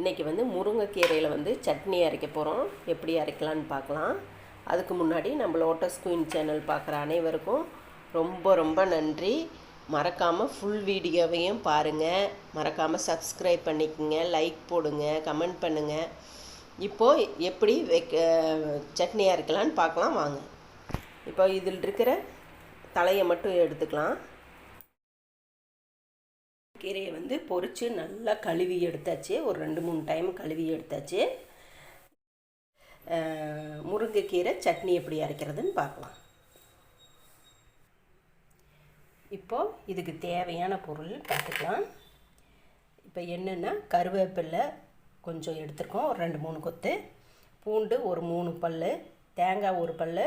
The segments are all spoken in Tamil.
இன்றைக்கி வந்து முருங்கைக்கீரையில் வந்து சட்னி அரைக்க போகிறோம் எப்படி அரைக்கலான்னு பார்க்கலாம். அதுக்கு முன்னாடி நம்ம லோட்டஸ் குயின் சேனல் பார்க்குற அனைவருக்கும் ரொம்ப ரொம்ப நன்றி. மறக்காமல் ஃபுல் வீடியோவையும் பாருங்கள் மறக்காமல் சப்ஸ்கிரைப் பண்ணிக்கோங்க. லைக் போடுங்க. கமெண்ட் பண்ணுங்கள் இப்போது எப்படி வைக்க சட்னி அரைக்கலான்னு பார்க்கலாம். வாங்க. இப்போ இதில் இருக்கிற தலையை மட்டும் எடுத்துக்கலாம். கீரையை வந்து பொரித்து நல்லா கழுவி எடுத்தாச்சு. ஒரு ரெண்டு மூணு டைம் கழுவி எடுத்தாச்சு. முருங்கைக்கீரை சட்னி எப்படி அரைக்கிறதுன்னு பார்க்கலாம். இப்போது இதுக்கு தேவையான பொருள் பார்த்துக்கலாம். இப்போ என்னென்னா கருவேப்பிலை கொஞ்சம் எடுத்துருக்கோம். ஒரு ரெண்டு மூணு கொத்து. பூண்டு ஒரு மூணு பல் தேங்காய் ஒரு பல்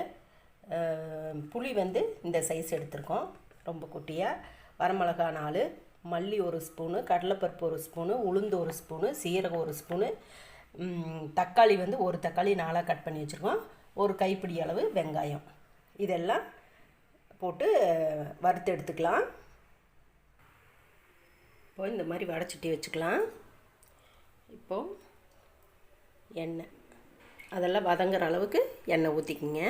புளி வந்து இந்த சைஸ் எடுத்திருக்கோம். ரொம்ப குட்டியாக வரமிளகா நாலு. மல்லி ஒரு ஸ்பூனு கடலைப்பருப்பு ஒரு ஸ்பூனு உளுந்து ஒரு ஸ்பூனு சீரகம் ஒரு ஸ்பூனு தக்காளி வந்து ஒரு தக்காளி நாளாக கட் பண்ணி வச்சுருக்கோம். ஒரு கைப்பிடி அளவு வெங்காயம். இதெல்லாம் போட்டு வறுத்து எடுத்துக்கலாம். இப்போ இந்த மாதிரி வடைச்சிட்டி வச்சுக்கலாம். இப்போது எண்ணெய். அதெல்லாம் வதங்குற அளவுக்கு எண்ணெய் ஊற்றிக்கிங்க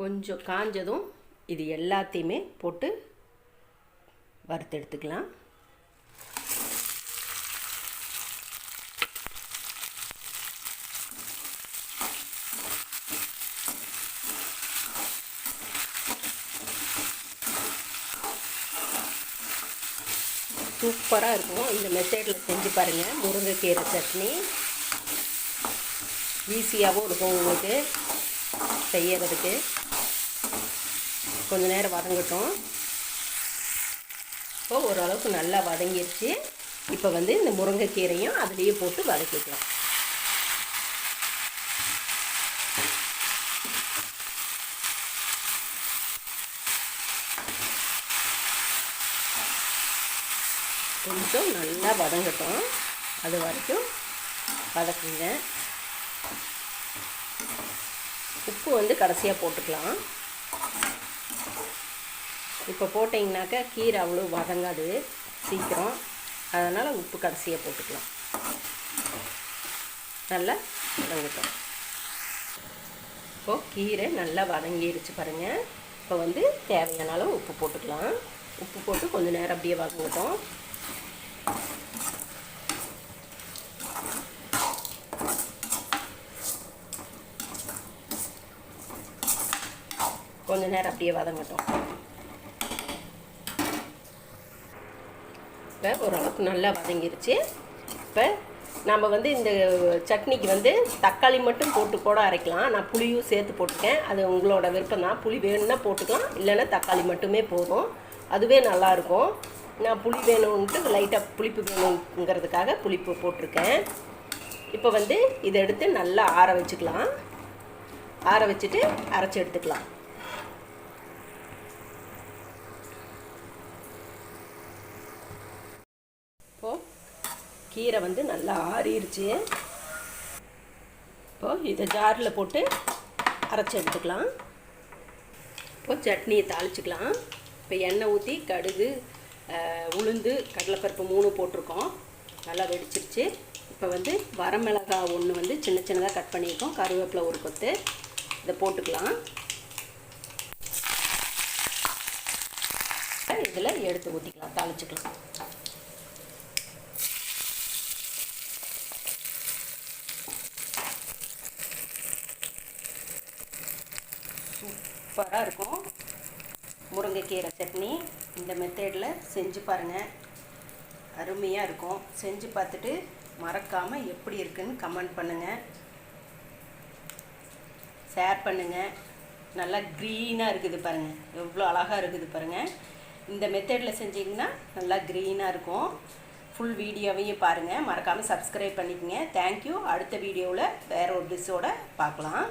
கொஞ்சம் காஞ்சதும் இது எல்லாத்தையுமே போட்டு வறுத்து எடுத்துக்கலாம். சூப்பராக இருக்கும். இந்த மெத்தேடில் செஞ்சு பாருங்கள் முருங்கைக்கீரை சட்னி. ஈஸியாகவும் இருக்கும் உங்களுக்கு செய்யறதுக்கு. கொஞ்ச நேரம் வதங்கட்டும். இப்போ ஓரளவுக்கு நல்லா வதங்கிடுச்சு இப்போ வந்து இந்த முருங்கைக்கீரையும் அதுலேயே போட்டு வதக்கிக்கலாம். கொஞ்சம் நல்லா வதங்கட்டும். அது வரைக்கும் வதக்குங்க. உப்பு வந்து கடைசியாக போட்டுக்கலாம். இப்போ போட்டிங்கனாக்கா கீரை அவ்வளோ வதங்காது. சீக்கிரம். அதனால் உப்பு கடைசியாக போட்டுக்கலாம். நல்லா வதங்கட்டும். இப்போது கீரை நல்லா வதங்கிடுச்சு பாருங்கள் இப்போ வந்து தேவையான அளவு உப்பு போட்டுக்கலாம். உப்பு போட்டு கொஞ்சம் நேரம் அப்படியே வதங்கட்டும். கொஞ்ச நேரம் அப்படியே வதங்கட்டும். இப்போ ஓரளவுக்கு நல்லா வதங்கிருச்சு. இப்போ நம்ம வந்து இந்த சட்னிக்கு வந்து தக்காளி மட்டும் போட்டு கூட அரைக்கலாம். நான் புளியும் சேர்த்து போட்டுக்கேன் அது உங்களோட விருப்பம் தான். புளி வேணும்னா போட்டுக்கலாம். இல்லைன்னா தக்காளி மட்டுமே போதும். அதுவே நல்லாயிருக்கும் நான் புளி வேணும்ன்ட்டு லைட்டாக புளிப்பு வேணுங்கிறதுக்காக புளிப்பு போட்டிருக்கேன். இப்போ வந்து இதை எடுத்து நல்லா ஆற வச்சுக்கலாம். ஆற வச்சுட்டு அரைச்சி எடுத்துக்கலாம் இப்போது கீரை வந்து நல்லா ஆறிடுச்சு இப்போது இதை ஜாரில் போட்டு அரைச்சி எடுத்துக்கலாம். இப்போது சட்னியை தாளிச்சிக்கலாம். இப்போ எண்ணெய் ஊற்றி கடுகு உளுந்து கடலைப்பருப்பு மூணு போட்டிருக்கோம். நல்லா வெடிச்சிருச்சு. இப்போ வந்து வரமிளகா ஒன்று வந்து சின்ன சின்னதாக கட் பண்ணியிருக்கோம். கருவேப்பிலை ஒரு கொத்து. இதை போட்டுக்கலாம். இதில் எடுத்து ஊற்றிக்கலாம் தாளிச்சிக்கலாம். சூப்பராக இருக்கும். முருங்கைக்கீரை சட்னி இந்த மெத்தேடில் செஞ்சு பாருங்கள் அருமையாக இருக்கும். செஞ்சு பார்த்துட்டு மறக்காமல் எப்படி இருக்குன்னு கமெண்ட் பண்ணுங்கள் ஷேர் பண்ணுங்கள் நல்லா க்ரீனாக இருக்குது பாருங்கள் எவ்வளோ அழகாக இருக்குது பாருங்கள் இந்த மெத்தடில் செஞ்சிங்கன்னா நல்லா க்ரீனாக இருக்கும். ஃபுல் வீடியோவையும் பாருங்கள் மறக்காமல் சப்ஸ்கிரைப் பண்ணிக்கோங்க. தேங்க்யூ அடுத்த வீடியோவில் வேறு ஒரு டிஷ்ஷோடு பார்க்கலாம்.